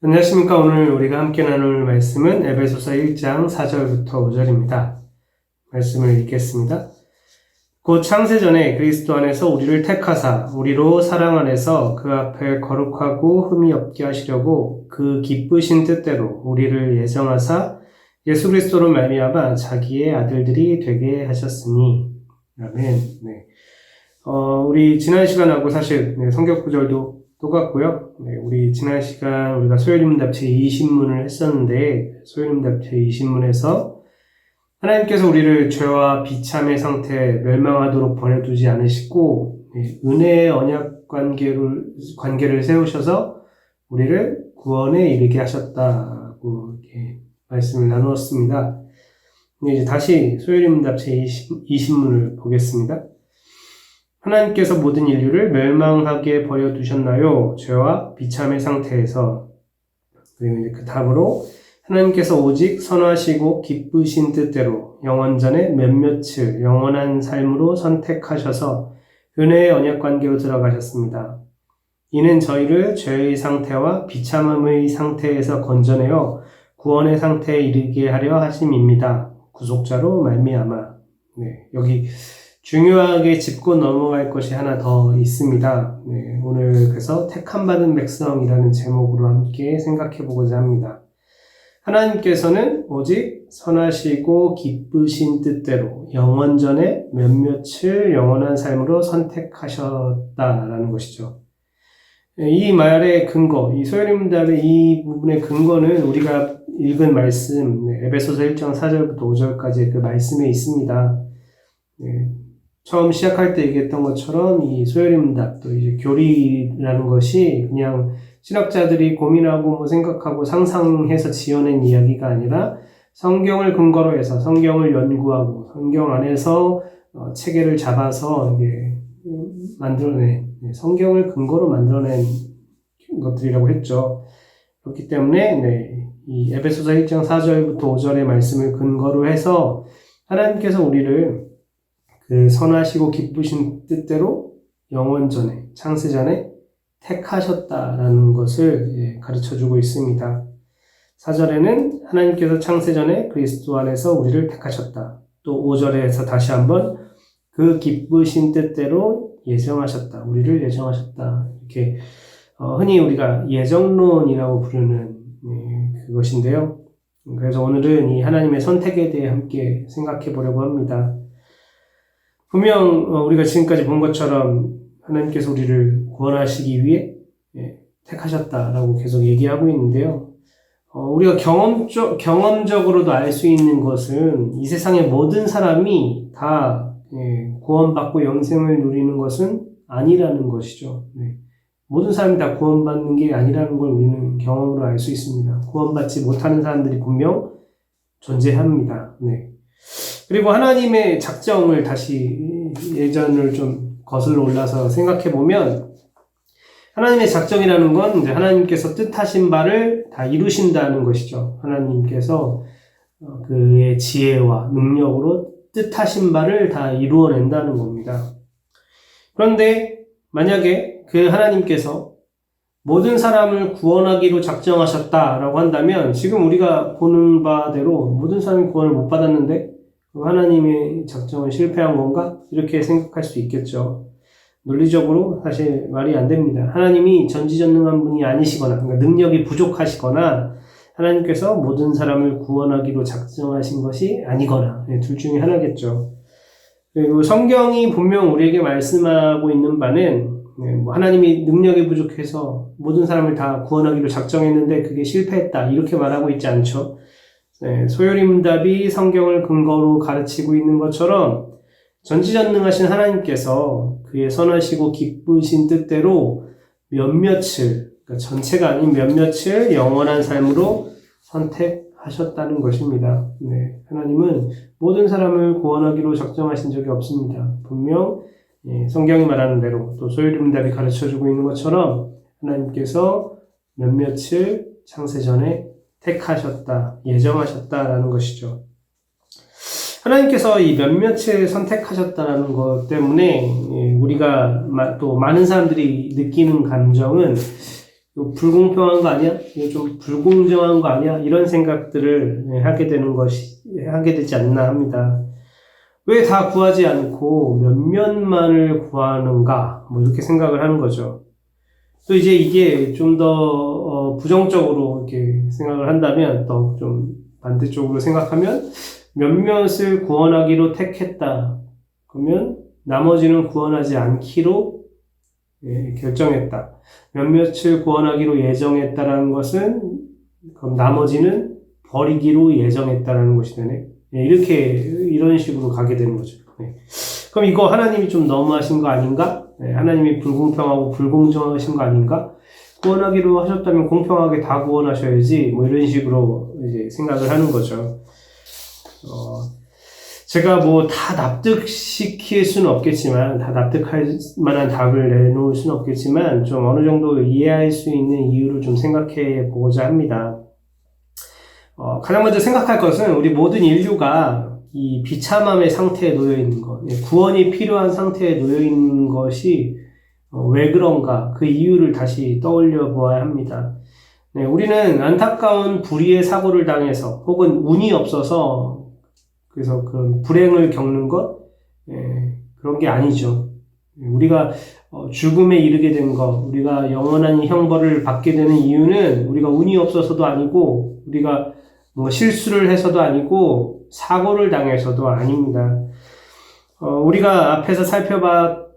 안녕하십니까. 오늘 우리가 함께 나눌 말씀은 에베소서 1장 4절부터 5절입니다. 말씀을 읽겠습니다. 곧 창세 전에 그리스도 안에서 우리를 택하사 우리로 사랑 안에서 그 앞에 거룩하고 흠이 없게 하시려고 그 기쁘신 뜻대로 우리를 예정하사 예수 그리스도로 말미암아 자기의 아들들이 되게 하셨으니 아멘. 네. 어, 우리 지난 시간하고 사실 네, 성격 구절도 똑같고요. 네, 우리 지난 시간 우리가 소요림답 제20문을 했었는데 소요림답 제20문에서 하나님께서 우리를 죄와 비참의 상태에 멸망하도록 버려두지 않으시고 네, 은혜의 언약 관계를 관계를 세우셔서 우리를 구원에 이르게 하셨다고 이렇게 말씀을 나누었습니다. 네, 이제 다시 소요림답 제20문을 보겠습니다. 하나님께서 모든 인류를 멸망하게 버려 두셨나요? 죄와 비참의 상태에서. 그리고 이제 그 답으로 하나님께서 오직 선하시고 기쁘신 뜻대로 영원전에 몇몇을 영원한 삶으로 선택하셔서 은혜의 언약 관계로 들어가셨습니다. 이는 저희를 죄의 상태와 비참함의 상태에서 건져내어 구원의 상태에 이르게 하려 하심입니다. 구속자로 말미암아. 네, 여기 중요하게 짚고 넘어갈 것이 하나 더 있습니다. 네, 오늘 그래서 택함 받은 백성이라는 제목으로 함께 생각해 보고자 합니다. 하나님께서는 오직 선하시고 기쁘신 뜻대로 영원전에 몇몇을 영원한 삶으로 선택하셨다라는 것이죠. 이 말의 근거, 이 소요림답의 이 부분의 근거는 우리가 읽은 말씀, 네, 에베소서 1장 4절부터 5절까지 그 말씀에 있습니다. 네, 처음 시작할 때 얘기했던 것처럼 이 소요림답 또 이제 교리라는 것이 그냥 신학자들이 고민하고 뭐 생각하고 상상해서 지어낸 이야기가 아니라 성경을 근거로 해서 성경을 연구하고 성경 안에서 어, 체계를 잡아서 이게 만들어낸 네, 성경을 근거로 만들어낸 것들이라고 했죠. 그렇기 때문에 네, 이 에베소서 1장 4절부터 5절의 말씀을 근거로 해서 하나님께서 우리를 그 선하시고 기쁘신 뜻대로 영원 전에 창세 전에 택하셨다라는 것을 예, 가르쳐 주고 있습니다. 4절에는 하나님께서 창세 전에 그리스도 안에서 우리를 택하셨다. 또 5절에서 다시 한번 그 기쁘신 뜻대로 예정하셨다. 우리를 예정하셨다. 이렇게 어, 흔히 우리가 예정론이라고 부르는 예, 그것인데요. 그래서 오늘은 이 하나님의 선택에 대해 함께 생각해 보려고 합니다. 분명 어, 우리가 지금까지 본 것처럼 하나님께서 우리를 구원하시기 위해 예, 택하셨다라고 계속 얘기하고 있는데요. 어, 우리가 경험적, 경험적으로도 알 수 있는 것은 이 세상의 모든 사람이 다 예, 구원받고 영생을 누리는 것은 아니라는 것이죠. 네. 모든 사람이 다 구원받는 게 아니라는 걸 우리는 경험으로 알 수 있습니다. 구원받지 못하는 사람들이 분명 존재합니다. 네. 그리고 하나님의 작정을 다시 예전을 좀 거슬러 올라서 생각해 보면 하나님의 작정이라는 건 이제 하나님께서 뜻하신 바를 다 이루신다는 것이죠. 하나님께서 어, 그의 지혜와 능력으로 뜻하신 바를 다 이루어낸다는 겁니다. 그런데 만약에 그 하나님께서 모든 사람을 구원하기로 작정하셨다라고 한다면 지금 우리가 보는 바대로 모든 사람이 구원을 못 받았는데 하나님의 작정은 실패한 건가? 이렇게 생각할 수 있겠죠. 논리적으로 사실 말이 안 됩니다. 하나님이 전지전능한 분이 아니시거나, 그러니까 능력이 부족하시거나, 하나님께서 모든 사람을 구원하기로 작정하신 것이 아니거나, 네, 둘 중에 하나겠죠. 그리고 성경이 분명 우리에게 말씀하고 있는 바는, 네, 뭐 하나님이 능력이 부족해서 모든 사람을 다 구원하기로 작정했는데 그게 실패했다. 이렇게 말하고 있지 않죠. 네, 소요림답이 성경을 근거로 가르치고 있는 것처럼 전지전능하신 하나님께서 그의 선하시고 기쁘신 뜻대로 몇몇을, 그러니까 전체가 아닌 몇몇을 영원한 삶으로 선택하셨다는 것입니다. 네, 하나님은 모든 사람을 구원하기로 작정하신 적이 없습니다. 분명 예, 성경이 말하는 대로 또 소요림답이 가르쳐주고 있는 것처럼 하나님께서 몇몇을 창세전에 택하셨다, 예정하셨다라는 것이죠. 하나님께서 이 몇몇을 선택하셨다라는 것 때문에 예, 우리가 또 많은 사람들이 느끼는 감정은 불공평한 거 아니야? 좀 불공정한 거 아니야? 이런 생각들을 예, 하게 되는 것이, 하게 되지 않나 합니다. 왜 다 구하지 않고 몇몇만을 구하는가? 뭐 이렇게 생각을 하는 거죠. 또 이제 이게 좀더 어, 부정적으로 이렇게 생각을 한다면 더 좀 반대쪽으로 생각하면 몇몇을 구원하기로 택했다. 그러면 나머지는 구원하지 않기로 예, 결정했다. 몇몇을 구원하기로 예정했다라는 것은 그럼 나머지는 버리기로 예정했다라는 것이 되네. 예, 이렇게 이런 식으로 가게 되는 거죠. 예. 그럼 이거 하나님이 좀 너무하신 거 아닌가? 예, 하나님이 불공평하고 불공정하신 거 아닌가? 구원하기로 하셨다면 공평하게 다 구원하셔야지 뭐 이런 식으로 이제 생각을 하는 거죠. 어, 제가 뭐 다 납득시킬 수는 없겠지만 다 납득할 만한 답을 내놓을 수는 없겠지만 좀 어느 정도 이해할 수 있는 이유를 좀 생각해 보고자 합니다. 어, 가장 먼저 생각할 것은 우리 모든 인류가 이 비참함의 상태에 놓여 있는 것, 예, 구원이 필요한 상태에 놓여 있는 것이 어, 왜 그런가 그 이유를 다시 떠올려 보아야 합니다. 네, 우리는 안타까운 불의의 사고를 당해서 혹은 운이 없어서 그래서 그런 불행을 겪는 것 예, 그런 게 아니죠. 우리가 어, 죽음에 이르게 된 것, 우리가 영원한 형벌을 받게 되는 이유는 우리가 운이 없어서도 아니고 우리가 뭔가 실수를 해서도 아니고 사고를 당해서도 아닙니다. 어, 우리가 앞에서 살펴봐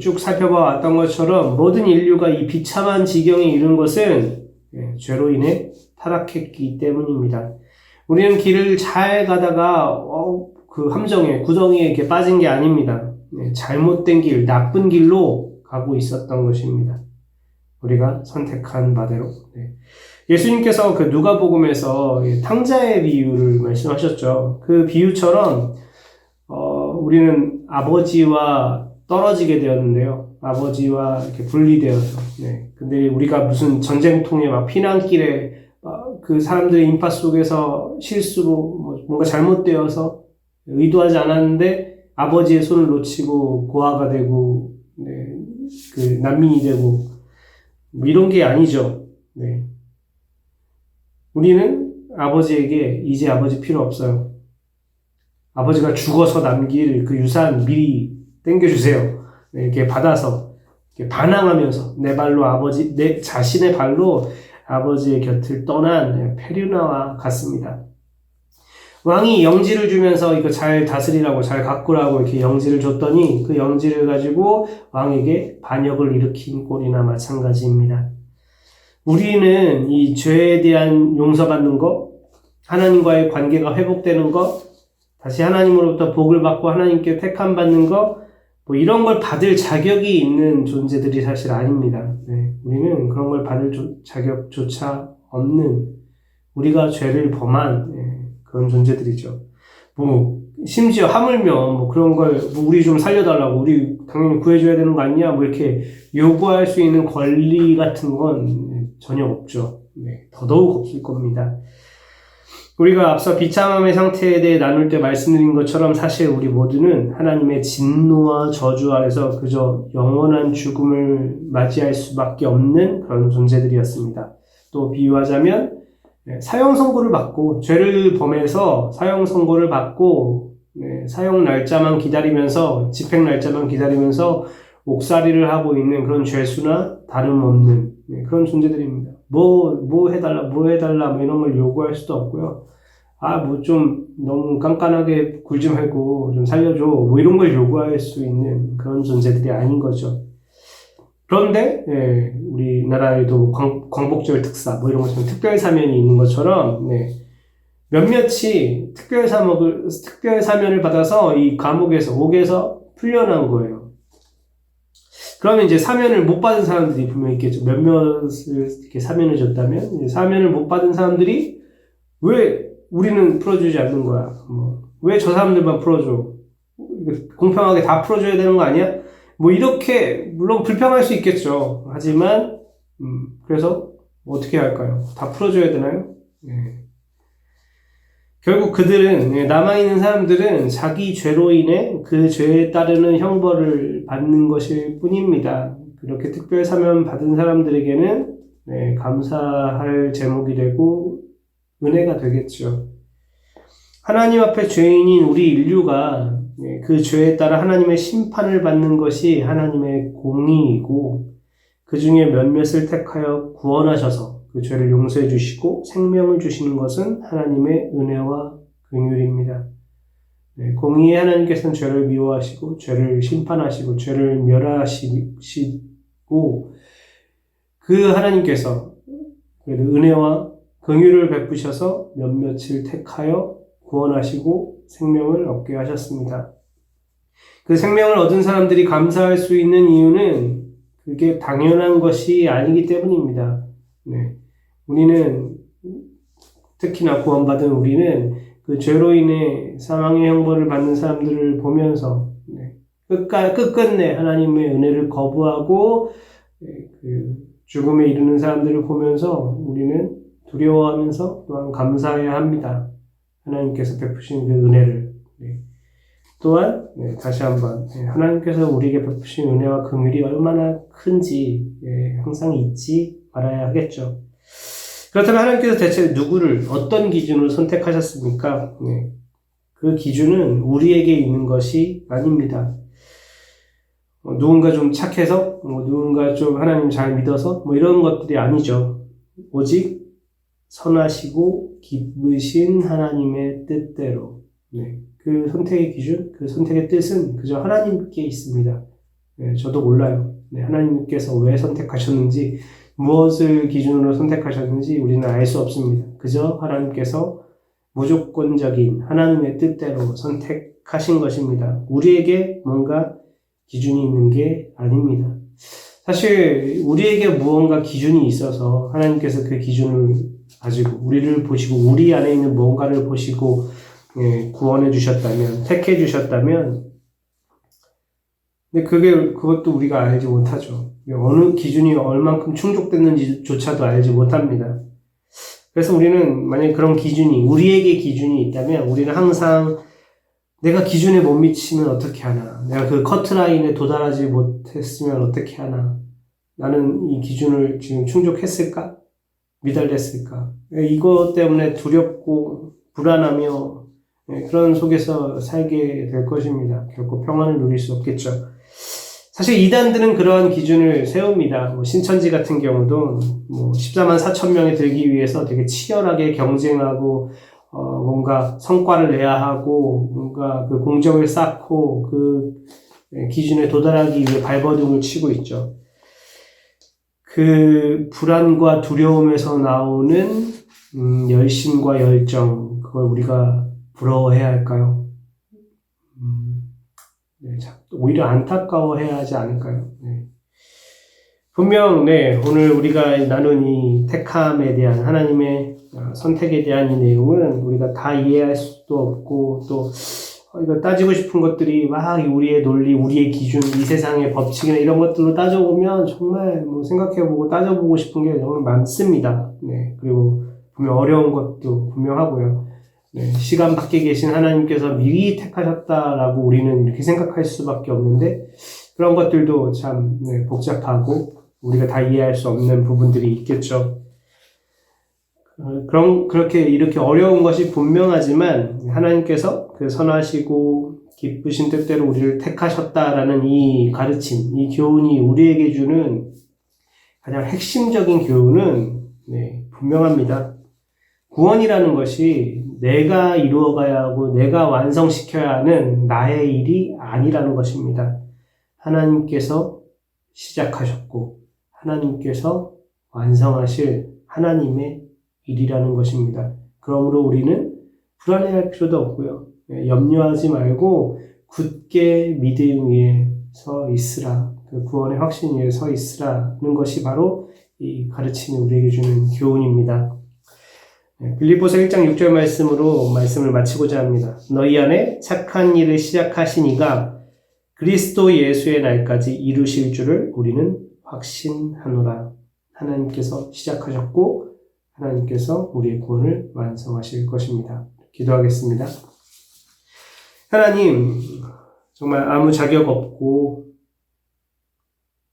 쭉 살펴봐 왔던 것처럼 모든 인류가 이 비참한 지경에 이른 것은 예, 죄로 인해 타락했기 때문입니다. 우리는 길을 잘 가다가 어, 그 함정에 구덩이에 이렇게 빠진 게 아닙니다. 네, 잘못된 길, 나쁜 길로 가고 있었던 것입니다. 우리가 선택한 바대로. 네. 예수님께서 그 누가복음에서 탕자의 비유를 말씀하셨죠. 그 비유처럼 어, 우리는 아버지와 떨어지게 되었는데요. 아버지와 이렇게 분리되어서. 네. 근데 우리가 무슨 전쟁통에 막 피난길에 그 사람들의 인파 속에서 실수로 뭐 뭔가 잘못되어서 의도하지 않았는데 아버지의 손을 놓치고 고아가 되고 네, 그 난민이 되고 뭐 이런 게 아니죠. 네. 우리는 아버지에게 이제 아버지 필요 없어요. 아버지가 죽어서 남길 그 유산 미리 땡겨주세요. 네, 이렇게 받아서 이렇게 반항하면서 내 발로 아버지 내 자신의 발로 아버지의 곁을 떠난 페류나와 같습니다. 왕이 영지를 주면서 이거 잘 다스리라고 잘 가꾸라고 이렇게 영지를 줬더니 그 영지를 가지고 왕에게 반역을 일으킨 꼴이나 마찬가지입니다. 우리는 이 죄에 대한 용서받는 것, 하나님과의 관계가 회복되는 것, 다시 하나님으로부터 복을 받고 하나님께 택함 받는 것, 뭐 이런 걸 받을 자격이 있는 존재들이 사실 아닙니다. 네, 우리는 그런 걸 받을 조, 자격조차 없는 우리가 죄를 범한 네, 그런 존재들이죠. 뭐 심지어 하물며 뭐 그런 걸 뭐 우리 좀 살려달라고 우리 당연히 구해줘야 되는 거 아니냐 뭐 이렇게 요구할 수 있는 권리 같은 건 전혀 없죠. 네, 더더욱 없을 겁니다. 우리가 앞서 비참함의 상태에 대해 나눌 때 말씀드린 것처럼 사실 우리 모두는 하나님의 진노와 저주 아래서 그저 영원한 죽음을 맞이할 수밖에 없는 그런 존재들이었습니다. 또 비유하자면 네, 사형 선고를 받고 죄를 범해서 사형 선고를 받고 네, 사형 날짜만 기다리면서 집행 날짜만 기다리면서 옥살이를 하고 있는 그런 죄수나 다름없는 네, 그런 존재들입니다. 뭐, 뭐 해달라, 뭐 해달라, 뭐 이런 걸 요구할 수도 없고요. 아, 뭐 좀 너무 깐깐하게 굴지 말고 좀 살려줘. 뭐 이런 걸 요구할 수 있는 그런 존재들이 아닌 거죠. 그런데, 예, 우리나라에도 광, 광복절 특사, 뭐 이런 것처럼 특별 사면이 있는 것처럼, 네, 몇몇이 특별 사목을, 특별 사면을 받아서 이 감옥에서, 옥에서 풀려난 거예요. 그러면 이제 사면을 못 받은 사람들이 분명히 있겠죠. 몇몇을 이렇게 사면을 줬다면, 사면을 못 받은 사람들이 왜 우리는 풀어주지 않는 거야? 뭐, 왜 저 사람들만 풀어줘? 공평하게 다 풀어줘야 되는 거 아니야? 뭐 이렇게 물론 불평할 수 있겠죠. 하지만 음, 그래서 어떻게 할까요? 다 풀어줘야 되나요? 네. 결국 그들은 예, 남아있는 사람들은 자기 죄로 인해 그 죄에 따르는 형벌을 받는 것일 뿐입니다. 그렇게 특별 사면 받은 사람들에게는 네, 감사할 제목이 되고 은혜가 되겠죠. 하나님 앞에 죄인인 우리 인류가 네, 그 죄에 따라 하나님의 심판을 받는 것이 하나님의 공의이고 그 중에 몇몇을 택하여 구원하셔서 그 죄를 용서해 주시고 생명을 주시는 것은 하나님의 은혜와 긍휼입니다. 네, 공의의 하나님께서는 죄를 미워하시고 죄를 심판하시고 죄를 멸하시고 그 하나님께서 그래도 은혜와 긍휼을 베푸셔서 몇몇을 택하여 구원하시고 생명을 얻게 하셨습니다. 그 생명을 얻은 사람들이 감사할 수 있는 이유는 그게 당연한 것이 아니기 때문입니다. 네. 우리는 특히나 구원받은 우리는 그 죄로 인해 사망의 형벌을 받는 사람들을 보면서 네. 끝까, 끝끝내 하나님의 은혜를 거부하고 네, 그 죽음에 이르는 사람들을 보면서 우리는 두려워하면서 또한 감사해야 합니다. 하나님께서 베푸신 그 은혜를. 네. 또한 네, 다시 한번 네, 하나님께서 우리에게 베푸신 은혜와 긍휼이 얼마나 큰지 예, 항상 잊지 말아야 하겠죠. 그렇다면 하나님께서 대체 누구를 어떤 기준으로 선택하셨습니까? 네. 그 기준은 우리에게 있는 것이 아닙니다. 어, 누군가 좀 착해서, 뭐 누군가 좀 하나님 잘 믿어서, 뭐 이런 것들이 아니죠. 오직 선하시고 기쁘신 하나님의 뜻대로. 네. 그 선택의 기준, 그 선택의 뜻은 그저 하나님께 있습니다. 네, 저도 몰라요. 네, 하나님께서 왜 선택하셨는지, 무엇을 기준으로 선택하셨는지 우리는 알 수 없습니다. 그저 하나님께서 무조건적인 하나님의 뜻대로 선택하신 것입니다. 우리에게 뭔가 기준이 있는 게 아닙니다. 사실 우리에게 무언가 기준이 있어서 하나님께서 그 기준을 가지고 우리를 보시고 우리 안에 있는 무언가를 보시고 예, 구원해 주셨다면 택해 주셨다면 근데 그게 그것도 우리가 알지 못하죠. 어느 기준이 얼만큼 충족됐는지조차도 알지 못합니다. 그래서 우리는 만약에 그런 기준이 우리에게 기준이 있다면 우리는 항상 내가 기준에 못 미치면 어떻게 하나? 내가 그 커트라인에 도달하지 못했으면 어떻게 하나? 나는 이 기준을 지금 충족했을까? 미달됐을까? 이것 때문에 두렵고 불안하며 네, 그런 속에서 살게 될 것입니다. 결코 평안을 누릴 수 없겠죠. 사실 이단들은 그러한 기준을 세웁니다. 뭐 신천지 같은 경우도 뭐 14만 4천 명이 들기 위해서 되게 치열하게 경쟁하고 어 뭔가 성과를 내야 하고 뭔가 그 공적을 쌓고 그 기준에 도달하기 위해 발버둥을 치고 있죠. 그 불안과 두려움에서 나오는 음 열심과 열정 그걸 우리가 부러워해야 할까요? 음, 네, 오히려 안타까워해야 하지 않을까요? 네. 분명, 네, 오늘 우리가 나눈 이 택함에 대한 하나님의 어, 선택에 대한 이 내용은 우리가 다 이해할 수도 없고 또 어, 이거 따지고 싶은 것들이 막 우리의 논리, 우리의 기준, 이 세상의 법칙이나 이런 것들로 따져보면 정말 뭐 생각해보고 따져보고 싶은 게 정말 많습니다. 네, 그리고 분명 어려운 것도 분명하고요. 네, 시간 밖에 계신 하나님께서 미리 택하셨다라고 우리는 이렇게 생각할 수밖에 없는데 그런 것들도 참 네, 복잡하고 우리가 다 이해할 수 없는 부분들이 있겠죠. 어, 그런 그렇게 이렇게 어려운 것이 분명하지만 하나님께서 그 선하시고 기쁘신 뜻대로 우리를 택하셨다라는 이 가르침, 이 교훈이 우리에게 주는 가장 핵심적인 교훈은 네, 분명합니다. 구원이라는 것이 내가 이루어가야 하고 내가 완성시켜야 하는 나의 일이 아니라는 것입니다. 하나님께서 시작하셨고 하나님께서 완성하실 하나님의 일이라는 것입니다. 그러므로 우리는 불안해할 필요도 없고요. 예, 염려하지 말고 굳게 믿음 위에 서 있으라. 그 구원의 확신 위에 서 있으라는 것이 바로 이 가르침이 우리에게 주는 교훈입니다. 네, 빌립보서 1장 6절 말씀으로 말씀을 마치고자 합니다. 너희 안에 착한 일을 시작하시니가 그리스도 예수의 날까지 이루실 줄을 우리는 확신하노라. 하나님께서 시작하셨고 하나님께서 우리의 구원을 완성하실 것입니다. 기도하겠습니다. 하나님, 정말 아무 자격 없고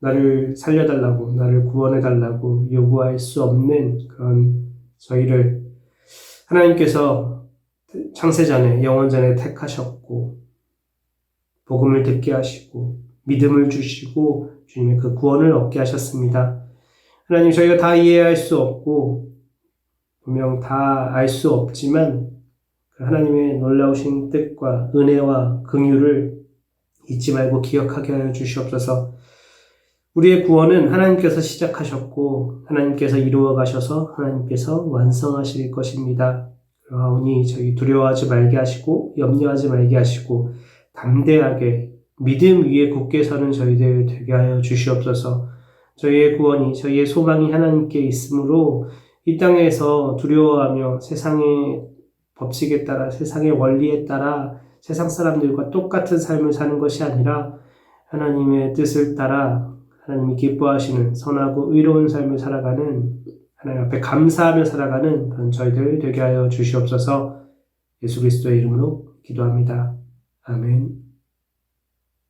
나를 살려달라고, 나를 구원해달라고 요구할 수 없는 그런 저희를 하나님께서 창세 전에, 영원 전에 택하셨고, 복음을 듣게 하시고, 믿음을 주시고, 주님의 그 구원을 얻게 하셨습니다. 하나님, 저희가 다 이해할 수 없고, 분명 다 알 수 없지만, 그 하나님의 놀라우신 뜻과 은혜와 긍휼을 잊지 말고 기억하게 하여 주시옵소서. 우리의 구원은 하나님께서 시작하셨고 하나님께서 이루어 가셔서 하나님께서 완성하실 것입니다. 그러하오니 저희 두려워하지 말게 하시고 염려하지 말게 하시고 담대하게 믿음 위에 굳게 서는 저희들 되게 하여 주시옵소서. 저희의 구원이 저희의 소망이 하나님께 있으므로 이 땅에서 두려워하며 세상의 법칙에 따라 세상의 원리에 따라 세상 사람들과 똑같은 삶을 사는 것이 아니라 하나님의 뜻을 따라 하나님이 기뻐하시는 선하고 의로운 삶을 살아가는 하나님 앞에 감사하며 살아가는 그런 저희들 되게 하여 주시옵소서 예수 그리스도의 이름으로 기도합니다. 아멘.